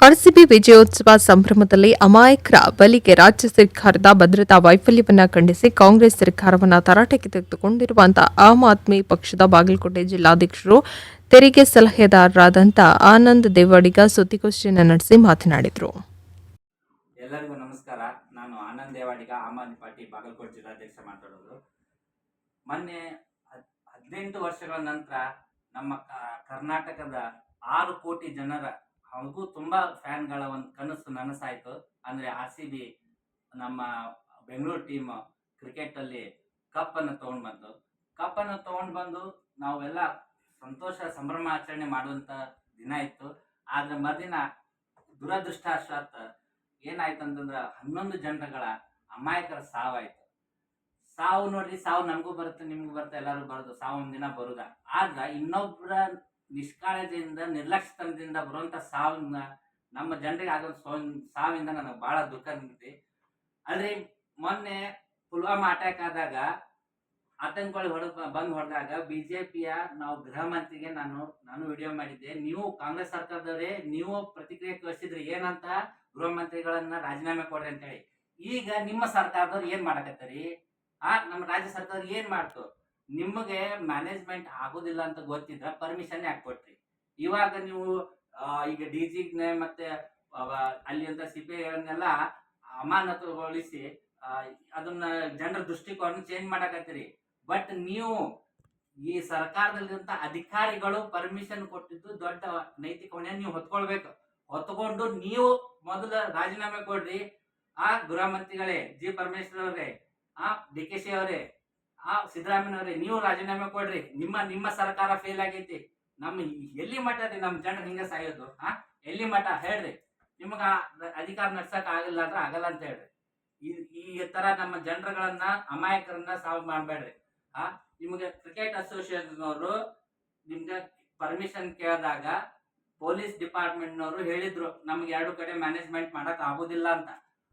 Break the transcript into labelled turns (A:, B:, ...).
A: RCB ವಿಜಯೋತ್ಸವ ಸಂಭ್ರಮದಲ್ಲಿ ಅಮಾಯಕರ ಬಲಿಗೆ ರಾಜ್ಯ ಸರ್ಕಾರದ ಭದ್ರತಾ ವೈಫಲ್ಯವನ್ನು ಖಂಡಿಸಿ ಕಾಂಗ್ರೆಸ್ ಸರ್ಕಾರವನ್ನು ತರಾಟೆಗೆ ತೆಗೆದುಕೊಂಡಿರುವಂತಹ ಆಮ್ ಆದ್ಮಿ ಪಕ್ಷದ ಬಾಗಲಕೋಟೆ ಜಿಲ್ಲಾಧ್ಯಕ್ಷರು ತೆರಿಗೆ ಸಲಹೆದಾರರಾದಂಥ ಆನಂದ್ ದೇವಾಡಿಗ ಸುದ್ದಿಗೋಷ್ಠಿಯನ್ನು ನಡೆಸಿ ಮಾತನಾಡಿದರು.
B: ಎಲ್ಲರಿಗೂ ನಮಸ್ಕಾರ. ನಾನು ಆನಂದ್ ದೇವಾಡಿಗ, ಆಮ್ ಆದ್ಮಿ ಪಾರ್ಟಿ ಬಾಗಲಕೋಟೆ ಜಿಲ್ಲಾಧ್ಯಕ್ಷ ಮಾತಾಡೋದು. ಮೊನ್ನೆ ಹದ್- ಹದಿನೆಂಟು ವರ್ಷಗಳ ನಂತರ ನಮ್ಮ ಕರ್ನಾಟಕದ ಆರು ಕೋಟಿ ಜನರ ಹಾಗೂ ತುಂಬಾ ಫ್ಯಾನ್ಗಳ ಒಂದು ಕನಸು ನನಸಾಯ್ತು. ಅಂದ್ರೆ ಆರ್ ಸಿ ಬಿ ನಮ್ಮ ಬೆಂಗಳೂರು ಟೀಮ್ ಕ್ರಿಕೆಟ್ ಅಲ್ಲಿ ಕಪ್ ಅನ್ನು ತಗೊಂಡ್ ಬಂತು ಕಪ್ ಅನ್ನು ತಗೊಂಡ್ ಬಂದು ನಾವೆಲ್ಲ ಸಂತೋಷ ಸಂಭ್ರಮ ಆಚರಣೆ ಮಾಡುವಂತ ದಿನ ಇತ್ತು. ಆದ್ರೆ ಮರುದಿನ ದುರದೃಷ್ಟವಶಾತ್ ಏನಾಯ್ತು ಅಂತಂದ್ರ ಹನ್ನೊಂದು ಜನಗಳ ಅಮಾಯಕರ ಸಾವಾಯ್ತು. ಸಾವು ನೋಡ್ರಿ, ಸಾವು ನಮಗೂ ಬರುತ್ತೆ, ನಿಮ್ಗೂ ಬರುತ್ತೆ ಎಲ್ಲರೂ ಬರೋದು ಸಾವು ಒಂದಿನ ಬರುದ. ಆಗ ಇನ್ನೊಬ್ಬರ ನಿಷ್ಕಾಳಜಿಯಿಂದ ನಿರ್ಲಕ್ಷ್ಯತನದಿಂದ ಬರುವಂತ ಸಾವಿನ ನಮ್ಮ ಜನರಿಗೆ ಆಗೋ ಸೋ- ಸಾವಿಂದ ನನಗೆ ಬಹಳ ದುಃಖ ನಿಂತಿದೆ ಅಂದ್ರೆ ಮೊನ್ನೆ ಪುಲ್ವಾಮಾ ಅಟ್ಯಾಕ್ ಆದಾಗ, ಆತಂಕಗಳು ಹೊಡೆ ಬಂದ್ ಹೊಡೆದಾಗ ಬಿಜೆಪಿಯ ನಾವು ಗೃಹ ಮಂತ್ರಿಗೆ ನಾನು ನಾನು ವಿಡಿಯೋ ಮಾಡಿದ್ದೆ. ನೀವು ಕಾಂಗ್ರೆಸ್ ಸರ್ಕಾರದವರೇ, ನೀವು ಪ್ರತಿಕ್ರಿಯೆ ಕಳಿಸಿದ್ರಿ ಏನಂತ ಗೃಹ ಮಂತ್ರಿಗಳನ್ನ ರಾಜೀನಾಮೆ ಕೊಡ್ರಿ ಅಂತ ಹೇಳಿ. ಈಗ ನಿಮ್ಮ ಸರ್ಕಾರದವ್ರು ಏನ್ ಮಾಡಕತ್ತರಿ? ಆ, ನಮ್ಮ ರಾಜ್ಯ ಸರ್ಕಾರ ಏನ್ ಮಾಡ್ತು? ನಿಮಗೆ ಮ್ಯಾನೇಜ್ಮೆಂಟ್ ಆಗೋದಿಲ್ಲ ಅಂತ ಗೊತ್ತಿದ್ರೆ ಪರ್ಮಿಷನ್ ಯಾಕೆ ಕೊಟ್ರಿ ಇವಾಗ ನೀವು ಈಗ ಡಿ ಜಿಗ್ನೆ ಮತ್ತೆ ಅಲ್ಲಿ ಅಂತ ಸಿಪಿಐಗಳನ್ನೆಲ್ಲ ಅಮಾನತುಗೊಳಿಸಿ ಅದನ್ನ ಜನರ ದೃಷ್ಟಿಕೋನ ಚೇಂಜ್ ಮಾಡಕತ್ತೀರಿ. ಬಟ್ ನೀವು ಈ ಸರ್ಕಾರದಲ್ಲಿರುವಂತ ಅಧಿಕಾರಿಗಳು ಪರ್ಮಿಷನ್ ಕೊಟ್ಟಿದ್ದು ದೊಡ್ಡ ನೈತಿಕ ಹೊಣೆ ನೀವು ಹೊತ್ಕೊಳ್ಬೇಕು. ಹೊತ್ಕೊಂಡು ನೀವು ಮೊದಲು ರಾಜೀನಾಮೆ ಕೊಡ್ರಿ. ಆ, ಗೃಹ ಮಂತ್ರಿಗಳೇ, ಜಿ. ಪರಮೇಶ್ವರ್ ಅವರೇ, ಆ, ಡಿ ಕೆ ಶಿ ಅವರೇ ಆ ಸಿದ್ದರಾಮಯ್ಯವ್ರೆ ನೀವು ರಾಜೀನಾಮೆ ಕೊಡ್ರಿ. ನಿಮ್ಮ ನಿಮ್ಮ ಸರ್ಕಾರ ಫೇಲ್ ಆಗೈತಿ. ನಮ್ಮ ಎಲ್ಲಿ ಮಠ ರೀ ನಮ್ಮ ಜನರು ಹಿಂಗ ಸಾಯೋದು ಹಾ ಎಲ್ಲಿ ಮಠ? ಹೇಳ್ರಿ. ನಿಮಗ ಅಧಿಕಾರ ನಡ್ಸಕ್ ಆಗಿಲ್ಲ ಅಂದ್ರೆ ಆಗಲ್ಲ ಅಂತ ಹೇಳ್ರಿ. ಈ ಈ ತರ ನಮ್ಮ ಜನರುಗಳನ್ನ, ಅಮಾಯಕರನ್ನ ಸಾವು ಮಾಡಬೇಡ್ರಿ. ಆ? ನಿಮಗೆ ಕ್ರಿಕೆಟ್ ಅಸೋಸಿಯೇಷನ್ ಅವರು ನಿಮ್ಗೆ ಪರ್ಮಿಷನ್ ಕೇಳಿದಾಗ ಪೊಲೀಸ್ ಡಿಪಾರ್ಟ್ಮೆಂಟ್ನವರು ಹೇಳಿದ್ರು, ನಮ್ಗೆ ಎರಡು ಕಡೆ ಮ್ಯಾನೇಜ್ಮೆಂಟ್ ಮಾಡಕ್ ಆಗೋದಿಲ್ಲ ಅಂತ.